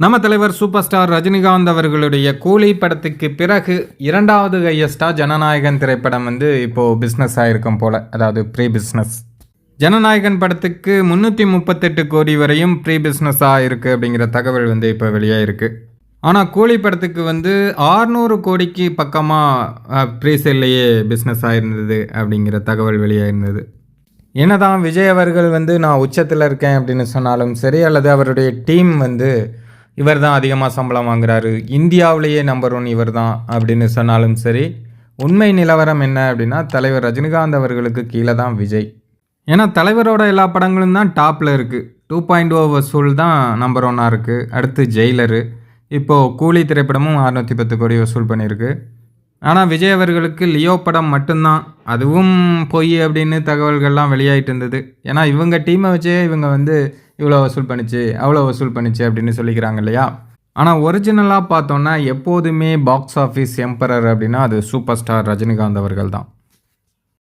நம்ம தலைவர் super star Rajinikanth அவர்களுடைய கூலி படத்துக்கு பிறகு இரண்டாவது ஹையஸ்டா ஜனநாயகன் திரைப்படம் வந்து இப்போது பிஸ்னஸ் ஆகிருக்கும் போல் அதாவது ப்ரீ பிஸ்னஸ் ஜனநாயகன் படத்துக்கு முந்நூற்றி முப்பத்தெட்டு கோடி வரையும் ப்ரீ பிஸ்னஸாக இருக்குது அப்படிங்கிற தகவல் வந்து இப்போ வெளியாகிருக்கு ஆனால் கூலி படத்துக்கு வந்து ஆறுநூறு கோடிக்கு பக்கமாக ப்ரீ சேல்லையே பிஸ்னஸ் ஆகிருந்தது அப்படிங்கிற தகவல் வெளியாயிருந்தது. என்னதான் விஜய் அவர்கள் வந்து நான் உச்சத்தில் இருக்கேன் அப்படின்னு சொன்னாலும் சரி அல்லது அவருடைய டீம் வந்து இவர் தான் அதிகமாக சம்பளம் வாங்குறாரு. இந்தியாவிலேயே நம்பர் ஒன் இவர் தான் அப்படின்னு சொன்னாலும் சரி உண்மை நிலவரம் என்ன அப்படின்னா தலைவர் ரஜினிகாந்த் அவர்களுக்கு கீழே தான் விஜய். ஏன்னா தலைவரோட எல்லா படங்களும் தான் டாப்பில் இருக்குது டூ பாயிண்ட் ஓ வசூல் தான் நம்பர் ஒன்னாக இருக்குது அடுத்து ஜெயிலரு. இப்போது கூலி திரைப்படமும் அறுநூற்றி பத்து கோடி வசூல் பண்ணியிருக்கு. ஆனால் விஜய் அவர்களுக்கு லியோ படம் மட்டும்தான். அதுவும் பொய் அப்படின்னு தகவல்கள்லாம் வெளியாயிட்டு இருந்தது. ஏன்னா இவங்க டீமை வச்சே இவங்க வந்து இவ்வளோ வசூல் பண்ணிச்சு அவ்வளோ வசூல் பண்ணிச்சு அப்படின்னு சொல்லிக்கிறாங்க இல்லையா? ஆனால் ஒரிஜினலாக பார்த்தோன்னா எப்போதுமே பாக்ஸ் ஆஃபீஸ் எம்பரர் அப்படின்னா அது சூப்பர் ஸ்டார் ரஜினிகாந்த் அவர்கள் தான்.